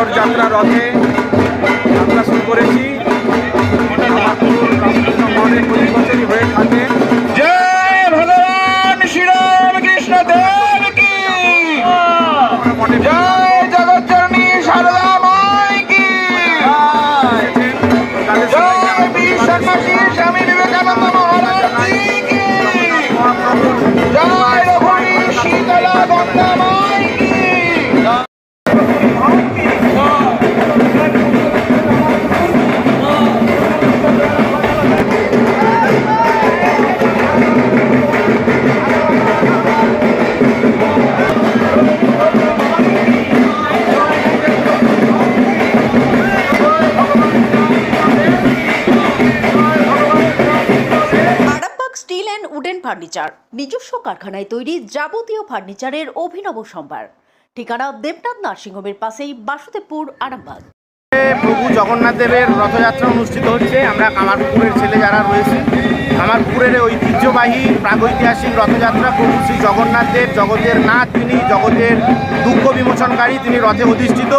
এই যাত্রা রথে যাত্রা শুরু করেছি। মনে প্রতি বছরই হয়ে থাকে। জয় ভগবান শ্রীরাম কৃষ্ণ দেব কি। মনে জয় ফার্নিচার। নিজস্ব কারখানায় তৈরি যাবতীয় ফার্নিচারের অভিনব সম্ভার। ঠিকানা দেবনাথ নার্সিংহোমের পাশেই বাসুদেবপুর, আরামবাগ। প্রভু জগন্নাথ দেবের রথযাত্রা অনুষ্ঠিত হচ্ছে। আমরা কামারপুকুরের ছেলে যারা রয়েছে কামারপুকুরের ঐতিহ্যবাহী প্রাগৈতিহাসিক রথযাত্রা প্রভু শ্রী জগন্নাথের জগতের নাথ তিনি, জগতের দুঃখ বিমোচনকারী তিনি রথে অধিষ্ঠিত।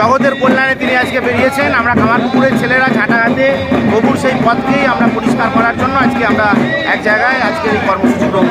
জগতের কল্যাণে তিনি আজকে বেরিয়েছেন। আমরা খামারপুকুরের ছেলেরা ঝাঁটা হাতে প্রভুর সেই পথকেই আমরা পরিষ্কার করার জন্য আজকে আমরা এক জায়গায় আজকের এই কর্মসূচি গ্রহণ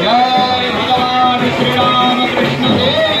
জয় ভগবান শ্রীরাম কৃষ্ণ দেব